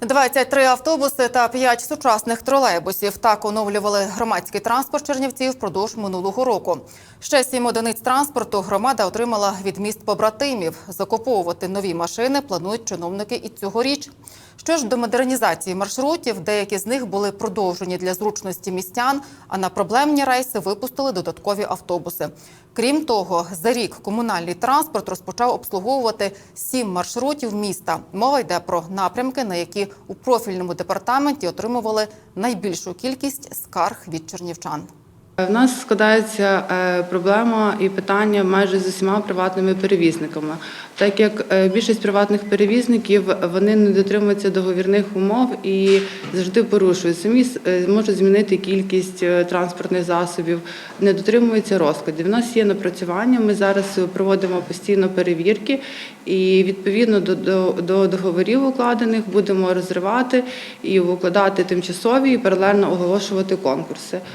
23 автобуси та 5 сучасних тролейбусів так оновлювали громадський транспорт Чернівців впродовж минулого року. Ще сім одиниць транспорту громада отримала від міст побратимів. Закуповувати нові машини планують чиновники і цьогоріч. Що ж до модернізації маршрутів, деякі з них були продовжені для зручності містян, а на проблемні рейси випустили додаткові автобуси. Крім того, за рік комунальний транспорт розпочав обслуговувати сім маршрутів міста. Мова йде про напрямки, на які у профільному департаменті отримували найбільшу кількість скарг від чернівчан. В нас складається е, проблема і питання майже з усіма приватними перевізниками, так як е, більшість приватних перевізників вони не дотримуються договірних умов і завжди порушують. Самі е, можуть змінити кількість е, транспортних засобів, не дотримуються розкладів. У нас є напрацювання. Ми зараз проводимо постійно перевірки, і відповідно до, до, до договорів укладених будемо розривати і укладати тимчасові і паралельно оголошувати конкурси.